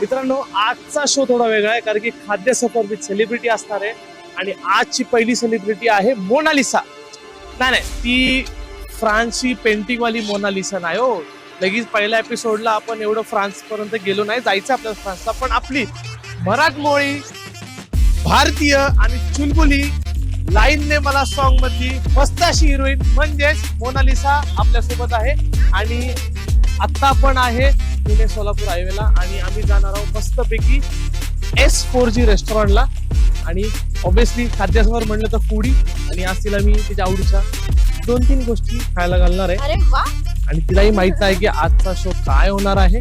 मित्रांनो आजचा शो थोडा वेगळा आहे कारण की खाद्य सफर विथ सेलिब्रिटी असणार आहे आणि आजची पहिली सेलिब्रिटी आहे मोनालिसा. नाही नाही ती फ्रान्सची पेंटिंगवाली मोनालिसा नाही हो. लगेच पहिल्या एपिसोडला आपण एवढं फ्रान्सपर्यंत गेलो नाही जायचं आपल्याला फ्रान्सला पण आपली मराठमोळी भारतीय आणि चुलबुली लाईनने मला सॉंग मधली मस्त अशी हिरोईन म्हणजेच मोनालिसा आपल्यासोबत आहे. आणि आता आपण आहे पुणे सोलापूर हायवेला आणि आम्ही जाणार आहोत मस्तपैकी एस फोर जी रेस्टॉरंटला आणि ऑब्विसली खाद्यासमोर म्हणलं तर फुडी आणि आज तिला मी तिच्या आवडीच्या दोन तीन गोष्टी खायला घालणार आहे. आणि तिलाही माहीत नाही की आजचा शो काय होणार आहे.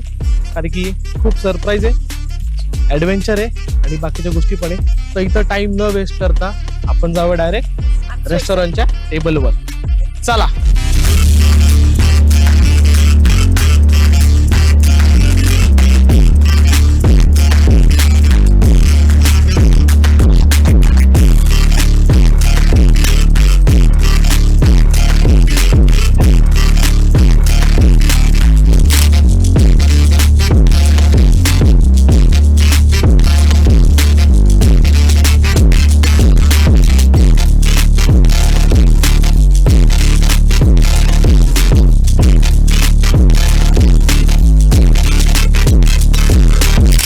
कारण की खूप सरप्राईज आहे. ऍडव्हेंचर आहे. आणि बाकीच्या गोष्टी पण आहे. तर इथं टाइम न वेस्ट करता आपण जावं डायरेक्ट रेस्टॉरंटच्या टेबलवर चला.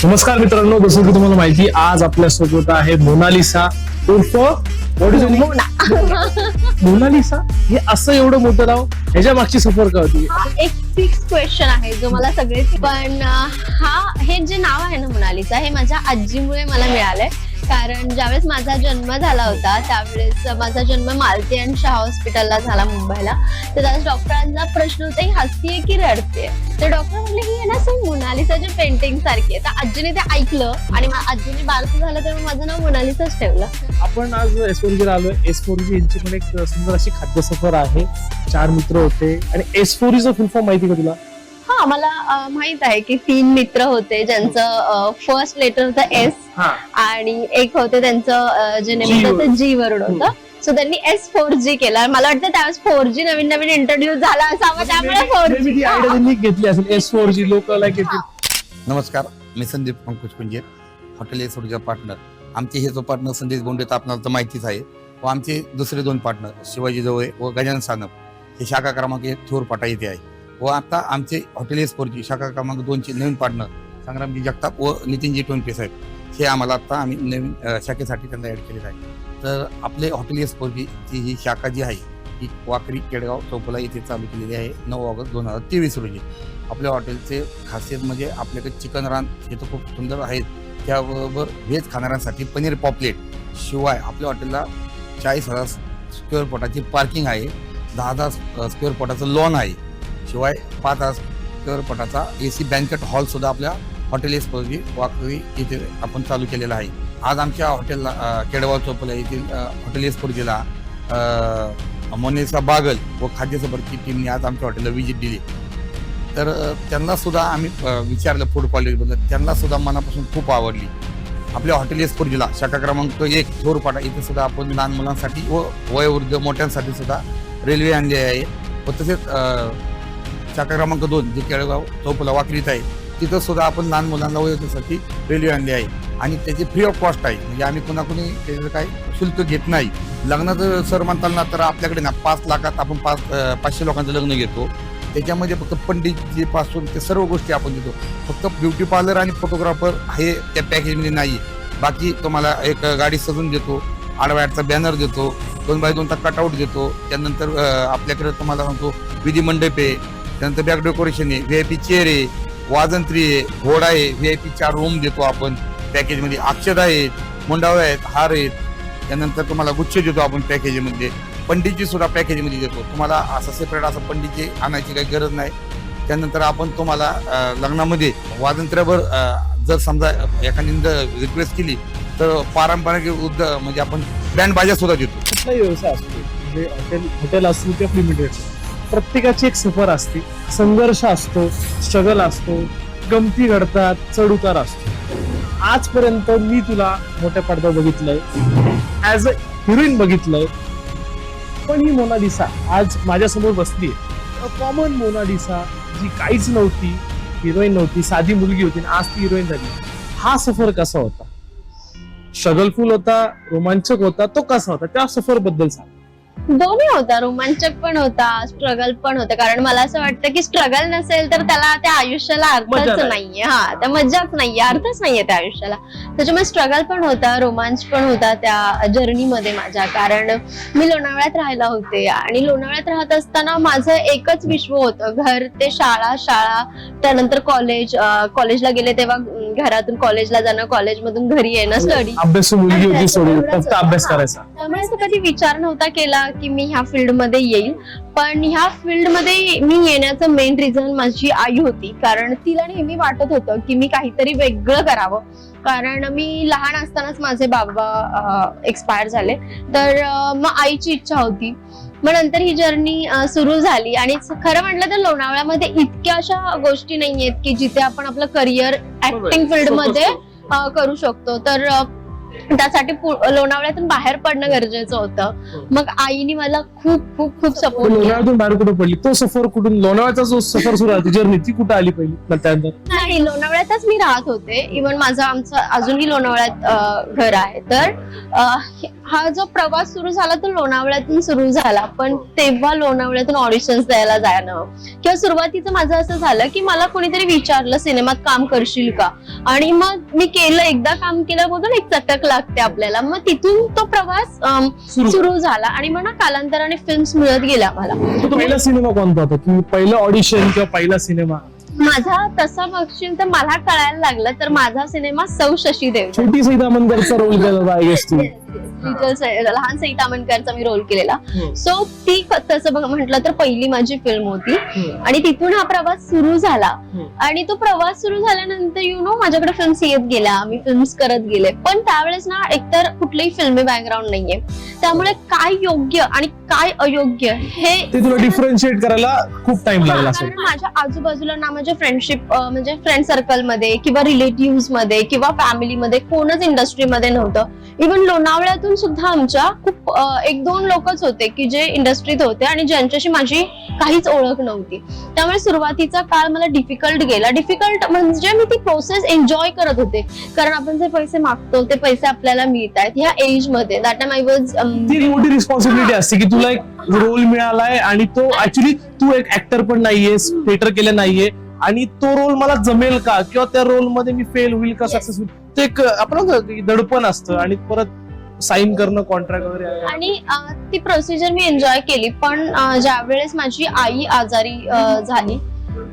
नमस्कार मित्रांनो जसं की तुम्हाला माहिती आज आपल्यासोबत आहे मोनालिसा उर्फ? मोनालिसा? हे असं एवढं मोठं नाव ह्याच्या मागची सफर का होती? हा एक फिक्स क्वेश्चन आहे जो मला सगळेच पण अं, हा हे जे नाव आहे ना मोनालिसा हे माझ्या आजीमुळे मला मिळालंय. कारण ज्यावेळेस माझा जन्म झाला होता त्यावेळेस माझा जन्म मालती अँड शाह हॉस्पिटलला झाला मुंबईला. तर त्यावेळेस डॉक्टरांचा प्रश्न होता ही हसतीये की रडते तर डॉक्टर म्हणले ही ना सो मोनालिसाच्या पेंटिंग सारखी आहे. तर आजीने ते ऐकलं आणि आजीने बारसं झालं तर माझं नाव मोनालिसाच ठेवलं. आपण आज एस फोर जीला आलोय. एस फोर जी यांची पण एक सुंदर अशी खाद्य सफर आहे. चार मित्र होते. आणि एस फोर फुल फॉर्म माहिती का तुला? हा मला अं, माहीत आहे की तीन मित्र होते ज्यांचं फर्स्ट लेटर होतं एस हा. आणि एक होते त्यांचं अं, जे नेम होतं ते जी वरून होतं. सो त्यांनी एस फोर जी केलं. मला वाटतं त्यावेळेस फोर जी नवीन नवीन इंट्रोड्यूस झाला असावा त्यामुळे फोर Maybe ती जी त्यांनी घेतली असेल. एस फोर जी लोक लाईक येतील. नमस्कार मी संदीप पंकज कुंजे हॉटेल एसोडीचा पार्टनर आमचे हे जो पार्टनर संदेश बोंडे तर आपल्याला तर माहितीच आहे. व आमचे दुसरे दोन पार्टनर शिवाजी जवळे व गजानन सानप. हे शाखा क्रमांक एक थोर पाटा येथे आहे. व आता आमचे हॉटेल एसपोरची शाखा क्रमांक दोनचे नवीन पार्टनर संग्रामजी जगताप व नितीनजी टोनपे साहेब हे आम्हाला आता आम्ही नवीन शाखेसाठी त्यांना ॲड केलेलं आहे. तर आपले हॉटेल एसपोरची ची ही शाखा जी आहे ही वाकरी केडगाव चौपला येथे चालू केलेली आहे नऊ ऑगस्ट दोन हजार तेवीस रोजी. आपल्या हॉटेलचे खासियत म्हणजे आपल्याकडे चिकन रान हे तर खूप सुंदर आहेत. त्याबरोबर व्हेज खाणाऱ्यांसाठी पनीर पॉपलेट शिवाय आपल्या हॉटेलला चाळीस हजार स्क्वेअर फुटाची पार्किंग आहे. दहा हजार स्क्वेअर फुटाचं लॉन आहे. शिवाय पाच हजार square A C banquet hall सुद्धा आपल्या हॉटेल एसपोजी वाकवी इथे आपण चालू केलेला आहे. आज आमच्या हॉटेलला केडवाल केडगाव चौपला येथील हॉटेल एसपोर्जीला मोनेसा बागल व खाद्यसभरची टीमने आज आमच्या हॉटेलला व्हिजिट दिली. तर त्यांना सुद्धा आम्ही विचारलं फूड क्वालिटीबद्दल त्यांना सुद्धा मनापासून खूप आवडली. आपल्या हॉटेल एसपूर शाखा क्रमांक एक थोरपाटा इथे सुद्धा आपण लहान मुलांसाठी व वयोवृद्ध मोठ्यांसाठी सुद्धा रेल्वे आणली आहे. व तसेच शाखा क्रमांक दोन जे केळगाव चौपला वाकरीत आहे. तिथं सुद्धा आपण लहान मुलांना वयोवृद्धसाठी रेल्वे आणली आहे. आणि त्याची फ्री ऑफ कॉस्ट आहे. म्हणजे आम्ही कुणाकुणी त्याचं काही शुल्क घेत नाही. लग्नाचं सर म्हणताल ना तर आपल्याकडे ना पाच लाखात आपण पाच पाचशे लोकांचं लग्न घेतो. त्याच्यामध्ये फक्त पंडितजी पासून ते सर्व गोष्टी आपण देतो. फक्त ब्युटी पार्लर आणि फोटोग्राफर हे त्या पॅकेजमध्ये नाही बाकी तुम्हाला एक गाडी सजून देतो आडवाडचा बॅनर देतो दोन बाय दोनचा कटआउट देतो. त्यानंतर आपल्याकडे तुम्हाला सांगतो विधी मंडप आहे. त्यानंतर बॅक डेकोरेशन आहे व्ही आय पी चेअर आहे वाजंत्री आहे घोडा आहे व्ही आय पी चार रूम देतो आपण. पॅकेजमध्ये अक्षदा आहेत मुंडावळ आहेत हार आहेत. त्यानंतर तुम्हाला गुच्छ देतो आपण पॅकेजमध्ये पंडितजी सुद्धा पॅकेजमध्ये देतो. तुम्हाला असं सेपरेट असं पंडितजी आणायची काही गरज नाही. त्यानंतर आपण तुम्हाला लग्नामध्ये वाजंत्र्यावर जर समजा एखादी रिक्वेस्ट केली तर पारंपरिक उद्ध म्हणजे आपण बँड बाजा सुद्धा देतो. कुठलाही व्यवसाय असतो म्हणजे हॉटेल हॉटेल असतील किंवा लिमिटेड प्रत्येकाची एक सफर असते. संघर्ष असतो स्ट्रगल असतो गमती घडतात चढउतार असतो. आजपर्यंत मी तुला मोठ्या पडद्यावर बघितलंय. ऍज अ हिरोईन बघितलंय. पण ही मोनालिसा आज माझ्यासमोर बसली कॉमन मोनालिसा जी काहीच नव्हती हिरोईन नव्हती साधी मुलगी होती आज ती हिरोईन झाली. हा सफर कसा होता? स्ट्रगलफुल होता रोमांचक होता तो कसा होता? त्या सफरबद्दल सांग. दोन्ही होता रोमांचक पण होता स्ट्रगल पण होता. कारण मला असं वाटतं की स्ट्रगल नसेल तर त्याला त्या आयुष्याला अर्थच नाही. नाहीये. हा त्या मजाच नाहीये अर्थच नाहीये त्या आयुष्याला. त्याच्यामुळे स्ट्रगल पण होता रोमांच पण होता त्या जर्नीमध्ये माझ्या. कारण मी लोणावळ्यात राहायला होते आणि लोणावळ्यात राहत असताना माझं एकच विश्व होतं. घर ते शाळा शाळा त्यानंतर कॉलेज कॉलेजला गेले तेव्हा घरातून कॉलेजला जाणं कॉलेजमधून घरी येणं स्टडी फक्त अभ्यास करायचा. त्यामुळे असं कधी विचार नव्हता केला की मी ह्या फील्डमध्ये येईल. पण ह्या फील्डमध्ये मी येण्याचं मेन रिझन माझी आई होती. कारण तिला नेहमी वाटत होतं की मी काहीतरी वेगळं करावं. कारण मी लहान असतानाच माझे बाबा एक्सपायर झाले. तर मग आईची इच्छा होती. मग नंतर ही जर्नी सुरू झाली. आणि खरं म्हटलं तर लोणावळ्यामध्ये इतक्या अशा गोष्टी नाहीयेत की जिथे आपण आपलं करिअर ऍक्टिंग फील्डमध्ये अ, करू शकतो. तर त्यासाठी लोणावळ्यातून बाहेर पडणं गरजेचं होतं. मग आईने मला खूप खूप खूप सपोर्ट लोणावळ्यातून बाहेर कुठे पडली? तो सफर कुठून लोणावळ्याचा जो सफर सुरू झाला जर्नी ती कुठे आली पहिली त्यानंतर नाही लोणावळ्यातच मी राहत होते. इवन माझं आमचं अजूनही लोणावळ्यात घर आहे. तर हे- जो प्रवास सुरू झाला तो लोणावळ्यातून सुरू झाला पण तेव्हा लोणावळ्यातून ऑडिशन्स द्यायला जाणं. किंवा सुरुवातीचं माझं असं झालं की मला कोणीतरी विचारलं सिनेमात काम करशील का? आणि मग मी केलं एकदा काम केलं बघून एक चटक लागते आपल्याला. मग तिथून तो प्रवास सुरू. झाला. आणि मग ना कालांतराने फिल्म्स मिळत गेल्या मला. पहिला सिनेमा कोणता होता? की पहिलं ऑडिशन किंवा पहिला सिनेमा? माझा तसा बघशील तर मला कळायला लागलं तर माझा सिनेमा सौ शशी देव छोटी सईदा मनकरचा रोल केला लिटल लहान सई तामणकरचा मी रोल केलेला. सो ती तसं म्हटलं तर पहिली माझी फिल्म होती. आणि तिथून हा प्रवास सुरू झाला. आणि तो प्रवास सुरू झाल्यानंतर यु नो माझ्याकडे फिल्म्स येत गेल्या. मी फिल्म्स करत गेले. पण त्यावेळेस ना एकतर कुठलंही फिल्मी बॅकग्राऊंड नाहीये. त्यामुळे काय योग्य आणि काय अयोग्य हे तुला डिफरन्शिएट करायला खूप टाइम लागला माझ्या आजूबाजूला ना माझ्या फ्रेंडशिप म्हणजे फ्रेंड सर्कलमध्ये किंवा रिलेटिव्हमध्ये किंवा फॅमिलीमध्ये कोणच इंडस्ट्रीमध्ये नव्हतं. इव्हन लोणावळ्यातून सुद्धा आमच्या खूप एक दोन लोकच होते की जे इंडस्ट्रीत होते आणि ज्यांच्याशी माझी काहीच ओळख नव्हती. त्यामुळे सुरुवातीचा काळ मला डिफिकल्ट गेला. डिफिकल्ट म्हणजे मी ती प्रोसेस एन्जॉय करत होते. कारण आपण जे पैसे मागतो ते पैसे आपल्याला मिळत आहेत. ह्या एजमध्ये दॅट टाइम आय वॉज ती मोठी रिस्पॉन्सिबिलिटी असते की तुला एक रोल मिळालाय आणि तो ऍक्च्युली तू एक ऍक्टर पण नाहीयेस थिएटर केलं नाहीये. आणि तो रोल मला जमेल का? किंवा त्या रोलमध्ये मी फेल होईल का Yes. सक्सेस होईल? ते एक आपण दडपण असतं आणि परत साईन करणं कॉन्ट्रॅक्ट वगैरे. आणि अ, ती प्रोसिजर मी एन्जॉय केली. पण अ, ज्यावेळेस माझी आई आजारी अ, झाली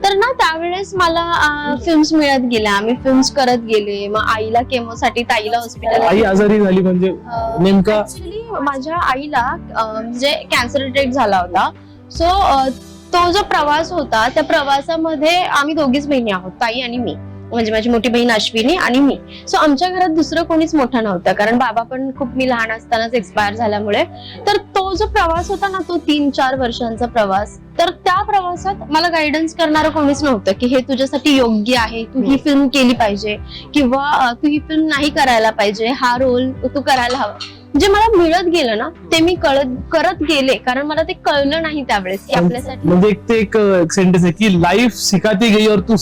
तर ना त्यावेळेस मला फिल्म्स मिळत गेल्या. मी फिल्म्स करत गेले. मग आईला केमोसाठी ताईला हॉस्पिटल आई आजारी झाली म्हणजे नेमका ऍक्च्युली माझ्या आईला अ, म्हणजे कॅन्सर अटॅक झाला होता. सो तो जो प्रवास होता त्या प्रवासामध्ये आम्ही दोघीच बहिणी आहोत ताई आणि मी. म्हणजे माझी मोठी बहीण अश्विनी आणि मी. सो आमच्या घरात दुसरं कोणीच मोठं नव्हतं. कारण बाबा पण खूप मी लहान असतानाच एक्सपायर झाल्यामुळे. तर तो जो प्रवास होता ना तो तीन चार वर्षांचा प्रवास. तर त्या प्रवासात मला गायडन्स करणारं कोणीच नव्हतं की हे तुझ्यासाठी योग्य आहे. तू ही फिल्म केली पाहिजे. किंवा तू ही फिल्म नाही करायला पाहिजे. हा रोल तू करायला हवा. जे मला मिळत गेलं ना ते मी कळत करत गेले. कारण मला ते कळलं नाही त्यावेळेस की आपल्यासाठी. म्हणजे एक ते एक सेंटेन्स आहे की लाईफ सिखाती गई और तू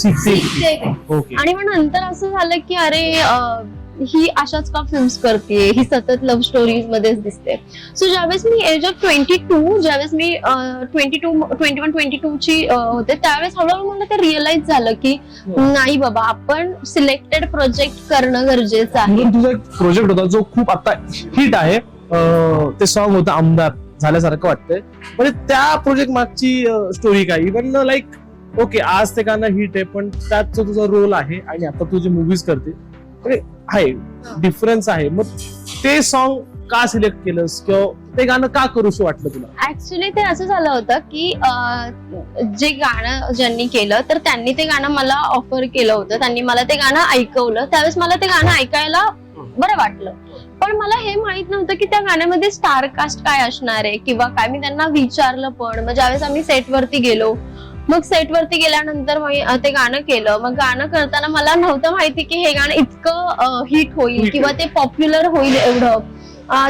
ओके आणि मग नंतर असं झालं की अरे ही अशाच का फिल्म्स करते? ही सतत लव्ह स्टोरीज मध्येच दिसते. सो ज्यावेळेस मी एज ऑफ ट्वेंटी टू ज्यावेळेस मी twenty two twenty one twenty two ची होते त्यावेळेस हळूहळू मला ते रिअलाइज झालं की नाही बाबा आपण सिलेक्टेड प्रोजेक्ट करणं गरजेचं आहे. तुझा एक प्रोजेक्ट होता जो खूप आता हिट आहे. ते सॉन्ग होतं आमदार झाल्यासारखं वाटतंय. म्हणजे त्या प्रोजेक्ट मागची स्टोरी काय? इवन लाईक ओके आज ते गाणं हिट आहे पण त्यात जो तुझा रोल आहे आणि आता तू जे मूवीज करते आहे डिफरन्स आहे. मग ते सॉन्ग का सिलेक्ट केलंस? किंवा ते गाणं का करूशी वाटलं तुला? ऍक्च्युली ते असं झालं होतं की अं, जे गाणं ज्यांनी केलं तर त्यांनी ते गाणं मला ऑफर केलं होतं. त्यांनी मला ते गाणं ऐकवलं. त्यावेळेस मला ते गाणं ऐकायला बरं वाटलं. पण मला हे माहीत नव्हतं की त्या गाण्यामध्ये स्टार कास्ट काय असणार आहे किंवा काय? मी त्यांना विचारलं पण. मग ज्यावेळेस आम्ही सेट वरती गेलो मग सेट वरती गेल्यानंतर ते गाणं केलं. मग गाणं करताना मला नव्हतं माहिती की हे गाणं इतकं हिट होईल किंवा ते पॉप्युलर होईल एवढं.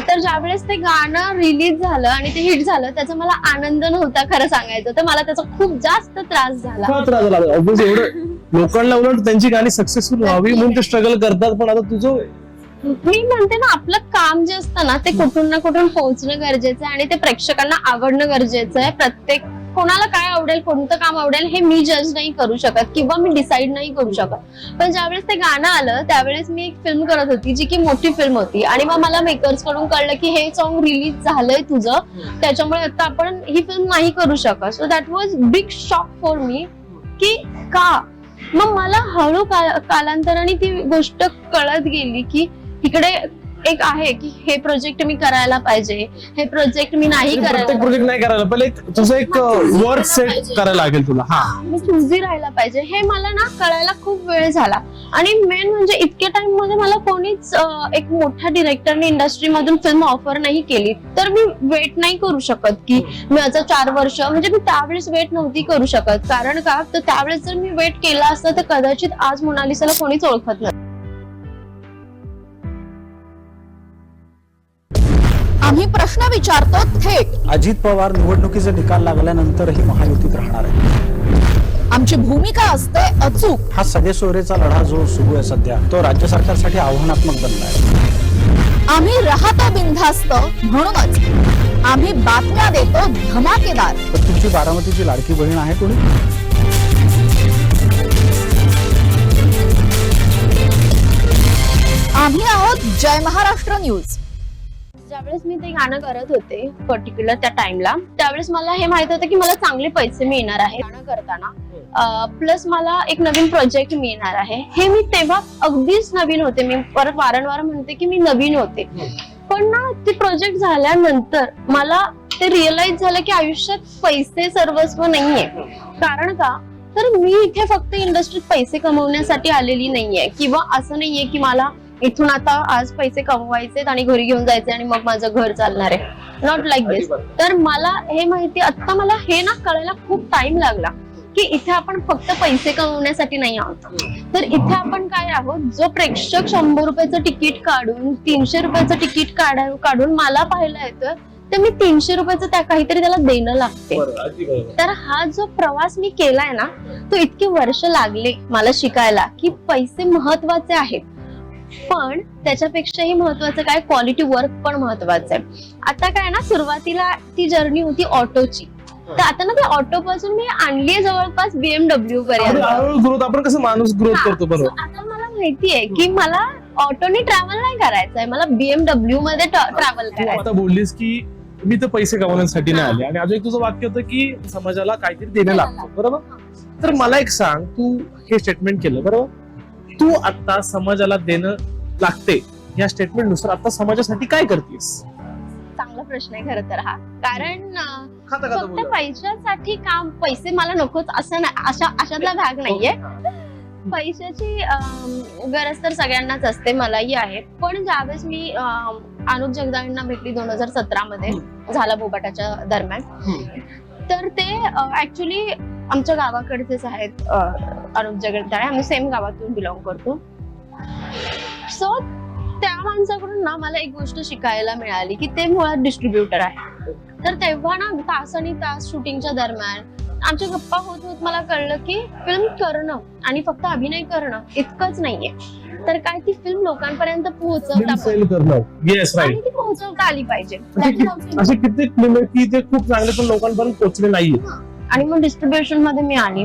तर ज्यावेळेस ते गाणं रिलीज झालं आणि ते हिट झालं त्याचा मला आनंद नव्हता खरं सांगायचं. तर मला त्याचा खूप जास्त त्रास झाला. का त्रास झाला? Obviously एवढं लोकांना उलट त्यांची गाणी सक्सेसफुल व्हावी म्हणून ते स्ट्रगल करतात पण आता तुझं मी म्हणते ना आपलं काम जे असतं ना ते कुठून ना कुठून पोहोचणं गरजेचं आहे आणि ते प्रेक्षकांना आवडणं गरजेचं आहे. प्रत्येक कोणाला काय आवडेल कोणतं काम आवडेल हे मी जज नाही करू शकत किंवा मी डिसाईड नाही करू शकत. पण ज्यावेळेस ते गाणं आलं त्यावेळेस मी एक फिल्म करत होती जी की मोठी फिल्म होती. आणि मग मला मेकर्सकडून कळलं की हे सॉन्ग रिलीज झालंय तुझं. त्याच्यामुळे आता आपण ही फिल्म नाही करू शकत. So that was big shock for me की का? मग मला हळू कालांतराने ती गोष्ट कळत गेली की इकडे एक आहे की हे प्रोजेक्ट मी करायला पाहिजे. हे प्रोजेक्ट मी नाही प्रत्येक करायला प्रोजेक्ट नाही करायला पहिले एक तुझं एक वर्ड सेट करायला लागेल तुला हा. मी चुजी राहायला पाहिजे. हे मला ना कळायला खूप वेळ झाला. आणि मेन म्हणजे इतक्या टाइममध्ये मला कोणीच अं, एक मोठ्या डिरेक्टरने इंडस्ट्री मधून फिल्म ऑफर नाही केली. तर मी वेट नाही करू शकत की मी आता चार वर्ष म्हणजे मी त्यावेळेस वेट नव्हती करू शकत. कारण का? तर त्यावेळेस जर मी वेट केला असतं तर कदाचित आज मोनालिसाला कोणीच ओळखत नाही आम्ही प्रश्न विचारतो थेट. अजित पवार निवडणुकीचा निकाल लागल्यानंतरही महायुतीत राहणार आहे. आमची भूमिका असते अचूक. हा सगळे सोयरेचा लढा जो सुरू आहे सध्या तो राज्य सरकारसाठी आव्हानात्मक बनला आहे आम्ही राहतो बिनधास्त म्हणूनच आम्ही बातम्या देतो धमाकेदार. तर तुमची बारामतीची लाडकी बहीण आहे कोणी? आम्ही आहोत जय महाराष्ट्र न्यूज. ज्यावेळेस मी ते गाणं करत होते पर्टिक्युलर त्या टाइमला त्यावेळेस मला हे माहीत होतं की मला चांगले पैसे मिळणार आहे गाणं करताना. प्लस मला एक नवीन प्रोजेक्ट मिळणार आहे. हे मी तेव्हा अगदीच नवीन होते. मी परत वारंवार म्हणते की मी नवीन होते. पण ना ते प्रोजेक्ट झाल्यानंतर मला ते रिअलाइज झालं की आयुष्यात पैसे सर्वस्व नाहीये. कारण का? तर मी इथे फक्त इंडस्ट्रीत पैसे कमवण्यासाठी आलेली नाहीये. किंवा असं नाहीये की मला इथून आता आज पैसे कमवायचे आणि घरी घेऊन जायचे आणि मग माझं घर चालणार आहे. नॉट लाईक दिस तर मला हे माहिती आता मला हे ना कळायला खूप टाइम लागला की इथे आपण फक्त पैसे कमवण्यासाठी नाही आहोत. तर इथे आपण काय आहोत? जो प्रेक्षक शंभर रुपयाचं तिकीट काढून तीनशे रुपयाचं तिकीट काढा काढून मला पाहायला येतोय तर मी तीनशे रुपयाचं त्या काहीतरी त्याला देणं लागते. तर हा जो प्रवास मी केलाय ना तो इतके वर्ष लागले मला शिकायला की पैसे महत्त्वाचे आहेत. पण त्याच्यापेक्षाही महत्वाचं काय? क्वालिटी वर्क पण महत्वाचं आहे. आता काय ना सुरुवातीला ती जर्नी होती ऑटोची तर आता ना त्या ऑटो पासून मी आणलीये जवळपास बीएमडब्ल्यू पर्यंत. ग्रोथ आपण कसं माणूस ग्रोथ करतो बरोबर? आता मला माहितीये की मला ऑटोने ट्रॅव्हल नाही करायचंय मला बीएमडब्ल्यू मध्ये ट्रॅव्हल तू करायचं आता बोललीस की मी तर पैसे कमवण्यासाठी नाही आले. आणि अजून एक तुझं वाक्य होतं की समाजाला काहीतरी देणं लागतं बरोबर? तर मला एक सांग तू हे स्टेटमेंट केलं बरोबर? तू आता समाजाला देणं लागते. या स्टेटमेंटनुसार आता समाजासाठी काय करतेस? चांगला प्रश्न आहे खरं तर हा. कारण अं, खाता खाता फक्त बोला. पैशासाठी काम पैसे मला नकोच असं नाही अशा अशातला भाग नाहीये. पैशाची अं, गरज तर सगळ्यांनाच असते मलाही आहे. पण ज्यावेळेस मी अं, अनुप जगदाळेंना भेटली दोन हजार सतरा मध्ये झाला बोबाटाच्या दरम्यान तर ते ऍक्च्युली आमच्या गावाकडचेच आहेत अं, अनुप जगदाळे आम्ही सेम गावातून बिलॉंग करतो. सो त्या माणसाकडून ना मला एक गोष्ट शिकायला मिळाली की ते मुळात डिस्ट्रीब्युटर आहे. तर तेव्हा ना तास आणि तास शूटिंगच्या दरम्यान आमच्या गप्पा होत होत मला कळलं की फिल्म करणं आणि फक्त अभिनय करणं इतकंच नाहीये. तर काय ती फिल्म लोकांपर्यंत पोहोचवता आणि ती पोहोचवता आली पाहिजे. असे कित्येक फिल्म आहेत की ते खूप चांगले पण लोकांपर्यंत पोहोचले नाहीये. आणि मग डिस्ट्रीब्युशनमध्ये मी आली.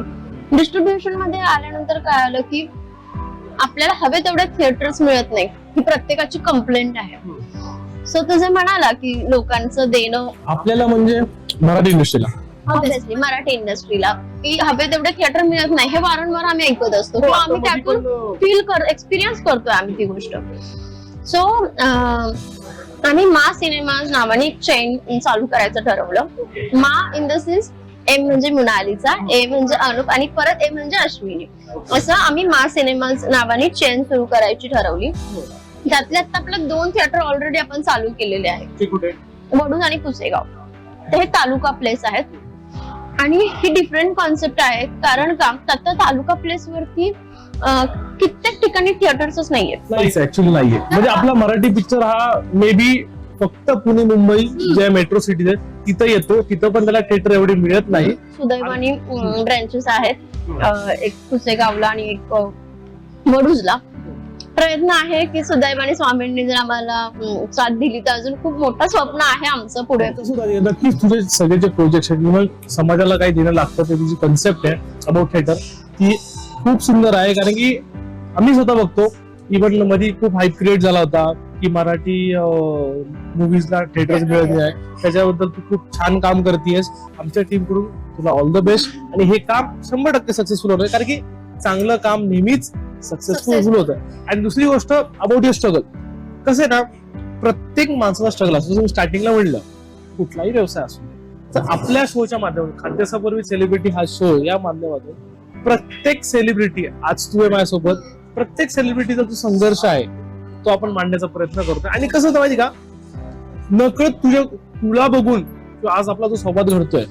डिस्ट्रीब्युशनमध्ये आल्यानंतर काय आलं की आपल्याला हवे तेवढे थिएटर्स मिळत नाही. ही प्रत्येकाची कंप्लेंट आहे. सो तुझे म्हणाला की लोकांचं देणं आपल्याला म्हणजे मराठी इंडस्ट्रीला ऑब्विसली मराठी इंडस्ट्रीला की हवे तेवढे थिएटर मिळत नाही हे वारंवार आम्ही ऐकत असतो. किंवा आम्ही त्यातून फील कर एक्सपिरियन्स करतोय आम्ही ती गोष्ट. सो आम्ही मा सिनेमाज नावाने एक चेन चालू करायचं ठरवलं. मा इन द सेन्स एम म्हणजे मृणालीचा ए म्हणजे अनुप आणि परत ए म्हणजे अश्विनी. असं आम्ही मा सिनेमाज नावाने चेन सुरू करायची ठरवली. त्यातल्या त्यात आपलं दोन थिएटर ऑलरेडी आपण चालू केलेले आहेत. वडून आणि पुसेगाव. तर हे तालुका प्लेस आहेत. आणि ही डिफरंट कॉन्सेप्ट आहेत. कारण का? आता तालुका प्लेस वरती कित्येक ठिकाणी थिएटर्सच नाहीयेत. नाहीच ऍक्च्युली नाहीये म्हणजे आपला मराठी पिक्चर हा मे बी फक्त पुणे मुंबई ज्या मेट्रो सिटीज आहेत तिथं येतो. तिथं पण त्याला थिएटर एवढी मिळत नाही. सुदैवानी ब्रँचेस आहेत. एक पुसेगावला आणि एक वडूजला प्रयत्न आहे की सुदैवाने स्वामींनी जर आम्हाला साथ दिली तर अजून खूप मोठं स्वप्न आहे आमचं पुढे. होतं, नक्कीच तुझे सगळे जे प्रोजेक्ट आहेत किंवा समाजाला काही देणं लागतं ते तुझी कन्सेप्ट आहे अबाउट थिएटर ती खूप सुंदर आहे. कारण की आम्ही स्वतः बघतो इव्हनमध्ये खूप हाईप क्रिएट झाला होता. की मराठी मुव्हीजला थिएटर मिळत नाही. त्याच्याबद्दल तू खूप छान काम करतेयस. आमच्या टीमकडून तुला ऑल द बेस्ट आणि हे काम शंभर टक्के सक्सेसफुल होतं. कारण की चांगलं काम नेहमीच सक्सेसफुल. होतं. आणि दुसरी गोष्ट अबाउट युअर स्ट्रगल कसं आहे ना प्रत्येक माणसाला स्ट्रगल असतो. जसं मी स्टार्टिंगला म्हणलं कुठलाही व्यवसाय असू. तर आपल्या शोच्या माध्यमातून खाद्यसापूर्वी सेलिब्रिटी हा शो या माध्यमातून प्रत्येक सेलिब्रिटी आज तू आहे माझ्यासोबत प्रत्येक सेलिब्रिटीचा जो संघर्ष आहे तो आपण मांडण्याचा प्रयत्न करतो आणि कसं होतं माहिती का? नकळत तुझ्या तुला बघून आज आपला जो संवाद घडतोय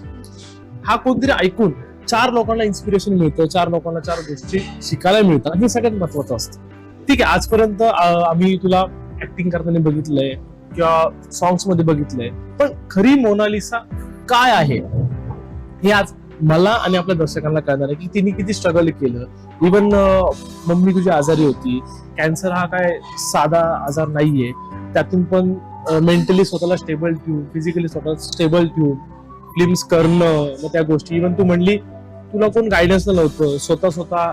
हा कोणतरी ऐकून चार लोकांना इन्स्पिरेशन मिळतं चार लोकांना चार गोष्टी शिकायला मिळतात. हे सगळ्यात महत्वाचं असतं. ठीक आहे आजपर्यंत आम्ही तुला ऍक्टिंग करताना बघितलंय किंवा सॉंग्समध्ये बघितलंय. पण खरी मोनालिसा काय आहे? हे आज मला आणि आपल्या दर्शकांना कळणार आहे की तिने किती स्ट्रगल केलं इवन uh, मम्मी तुझी आजारी होती. कॅन्सर हा काय साधा आजार नाहीये. त्यातून पण uh, मेंटली स्वतःला स्टेबल ठेवून फिजिकली स्वतः स्टेबल ठेवून फिल्म्स करणं मग त्या गोष्टी. इवन तू म्हणली तुला कोण गायडन्स नव्हतं. स्वतः स्वतः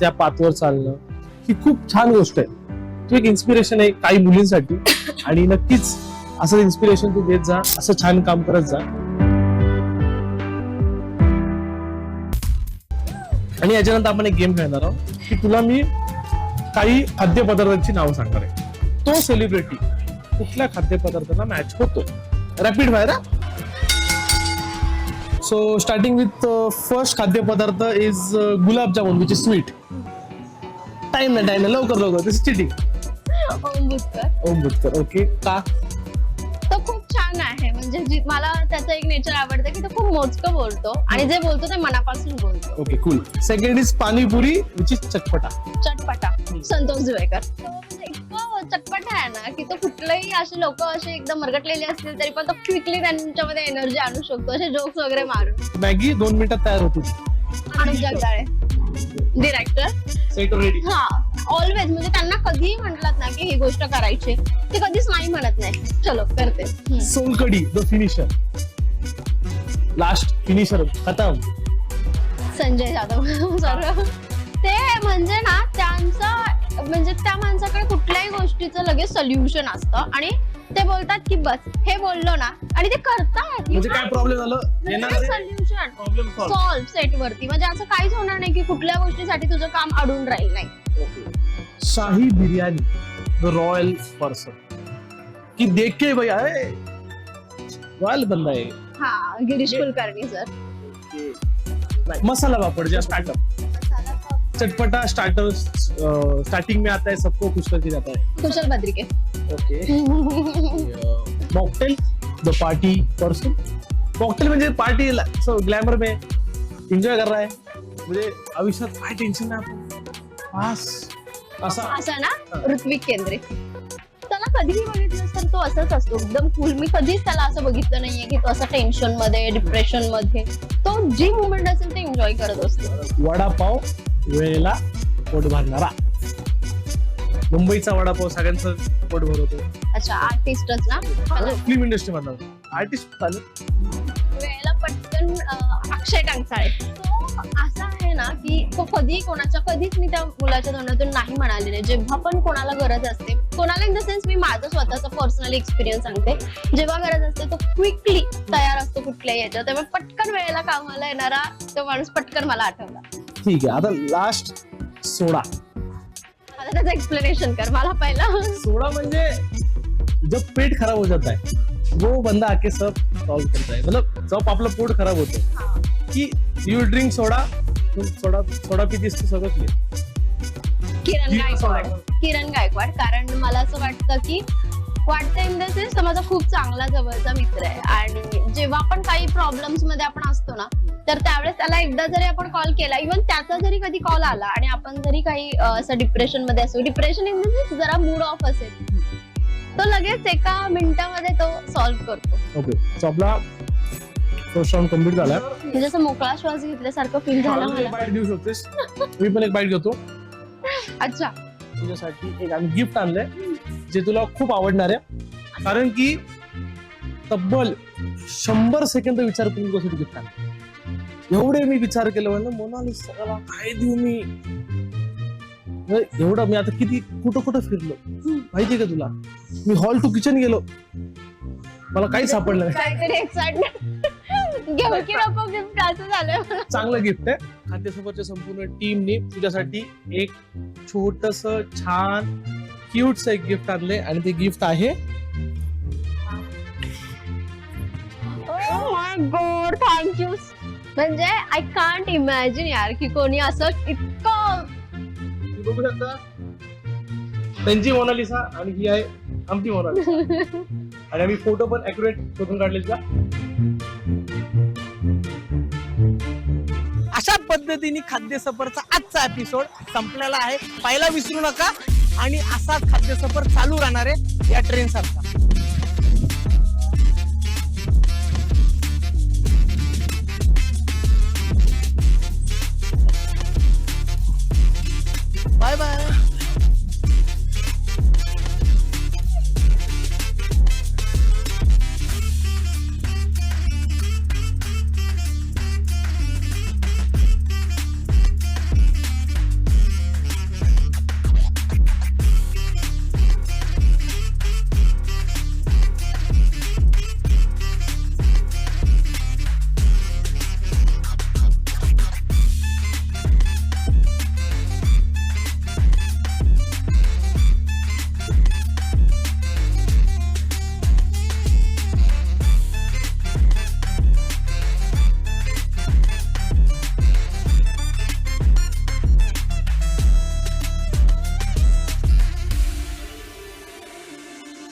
त्या पाथवर चालणं. ही खूप छान गोष्ट आहे. तू एक इन्स्पिरेशन आहे काही मुलींसाठी. आणि नक्कीच असं इन्स्पिरेशन तू देत जा असं छान काम करत जा. आणि याच्यानंतर आपण एक गेम खेळणार आहोत की तुला मी काही खाद्यपदार्थांची नावं सांगणार आहे. तो सेलिब्रिटी कुठल्या खाद्यपदार्थांना मॅच होतो? Rapid fire so starting with first खाद्यपदार्थ is gulab jamun which is sweet time नाही टाइम नाही लवकर लवकर. दिस चिटिंग ओम बुतकर ओम बुतकर ओके का? आहे. म्हणजे मला त्याचं एक नेचर आवडतं की तो खूप मोजकं बोलतो आणि जे बोलतो ते मनापासून बोलतो. Okay cool second is pani puri which is चटपटा. चटपटा. संतोष जुवेकर. म्हणजे इतकं चटपटा आहे ना की तो कुठलंही असे लोक असे एकदम मरगटलेले असतील तरी पण तो क्विकली त्यांच्यामध्ये एनर्जी आणू शकतो. असे जोक्स वगैरे मारून. मॅगी दोन मिनिटात तयार होती आणि जगदाळे डिरेक्टर सेट रेडी हा ऑलवेज म्हणजे त्यांना कधीही म्हटलात ना की ही गोष्ट करायची. ते कधीच नाही म्हणत नाही. चलो करते. हम्म. Solkadhi the finisher last finisher खतम. संजय जाधव. सर ते म्हणजे ना त्यांचं म्हणजे त्या माणसाकडे कुठल्याही गोष्टीचं लगेच सोल्युशन असतं. आणि ते बोलतात की बस हे बोललो ना आणि ते करतात. म्हणजे काय प्रॉब्लेम झालं? येणार सोल्युशन प्रॉब्लेम सॉल्व सेट वरती म्हणजे असं काहीच होणार नाही की कुठल्या गोष्टीसाठी तुझं काम अडून राहील नाही. शाही बिरयानी द रॉयल पर्सन कि देख के भैया रॉयल बंदा है हा गिरीश कुलकर्णी सर मसाला पापड़ जो स्टार्टअप चटपटा स्टार्टर स्टार्टिंग में आता है सबको खुश करके जाता है. Kushal Badrike. Okay mocktail the party person mocktail म्हणजे पार्टी ग्लॅमर में एन्जॉय कर रहा है। म्हणजे आयुष्यात काय टेन्शन नाही आपण पास असा असं ना ऋत्विक केंद्रे त्याला कधीही बघितलं तर तो असंच असतो. एकदम कूल मी कधीच त्याला असं बघितलं नाहीये की तो असं टेन्शनमध्ये डिप्रेशनमध्ये. तो जी मुवमेंट असेल ते एन्जॉय करत असतो. वडापाव वेळेला पोट भरणारा. मुंबईचा वडापाव सगळ्यांचं पोट भरवतो अच्छा आर्टिस्टच ना? फिल्म इंडस्ट्री मधला आर्टिस्ट वेळेला पटकन अं, अक्षय टांगसाळे तो असा आहे ना की तो कधीही कोणाच्या कधीच मी त्या मुलाच्या तोंडातून नाही म्हणाले नाही. जेव्हा पण कोणाला गरज असते कोणाला इन द सेन्स मी माझं स्वतःचा पर्सनल एक्सपिरियन्स सांगते. जेव्हा गरज असते तो क्विकली तयार असतो कुठल्याही याच्यात त्यामुळे पटकन वेळेला कामाला येणारा तो माणूस पटकन मला आठवला. ठीक आहे आता लास्ट सोडा. आता त्याचं एक्सप्लेनेशन कर मला पहिला. सोडा म्हणजे जब पेट खराब हो जाता है वो बंदा आके सब सॉल्व करता है. मतलब जब आपलं पोट खराब होतं. की यू ड्रिंक सोडा तू सोडा सोडा पितीस तू सगळं clear. किरण गायकवाड. किरण गायकवाड कारण मला असं वाटतं की वाटतं इन द सेन्स तो माझा खूप चांगला जवळचा मित्र आहे. आणि जेव्हा पण काही प्रॉब्लेम्समध्ये आपण असतो ना तर त्यावेळेस त्याला एकदा जरी आपण कॉल केला इव्हन त्याचा जरी कधी कॉल आला आणि आपण जरी काही असं डिप्रेशनमध्ये असो डिप्रेशन इन द सेन्स जरा मूड ऑफ असेल तो लगेच एका मिनिटामध्ये तो सॉल्व्ह करतो. ओके सो आपला फर्स्ट राऊंड कंप्लीट झाला म्हणजे असं मोकळा श्वास घेतल्यासारखं फील झालं मला. बाईट देऊ शकतेस. मी पण एक बाईट घेतो. अच्छा. तुझ्यासाठी एक आम्ही गिफ्ट आणलंय जे तुला खूप आवडणार आहे. कारण की तब्बल शंभर सेकंद विचार करून तुझ्यासाठी गिफ्ट आणलं एवढे मी विचार केलं म्हणलं मोनालिसाला काय देऊ मी? म्हणजे एवढं मी आता किती कुठं कुठं फिरलो? माहितीये का तुला? मी हॉल टू किचन गेलो. मला काही सापडलं नाही. काहीतरी एक्साइटमेंट घेऊ की नको गिफ्ट असं झालंय मला. चांगलं गिफ्ट आहे. खाद्यसफरच्या संपूर्ण टीमने तुझ्यासाठी एक छोटस छान क्यूटस एक गिफ्ट आणले आणि ते गिफ्ट आहे गॉड थँक्यू म्हणजे आय कांट इमॅजिन यार की कोणी असं इतकं बघू शकता. त्यांची मोनालिसा आणि ही आहे आमची मोनालिसा. आणि आम्ही फोटो पण अॅक्युरेट शोधून काढले का? अशा पद्धतीने खाद्य सफरचा आजचा एपिसोड संपलेला आहे. पाहायला विसरू नका. आणि असाच खाद्य सफर चालू राहणार आहे या ट्रेन सारखा. 바이바이.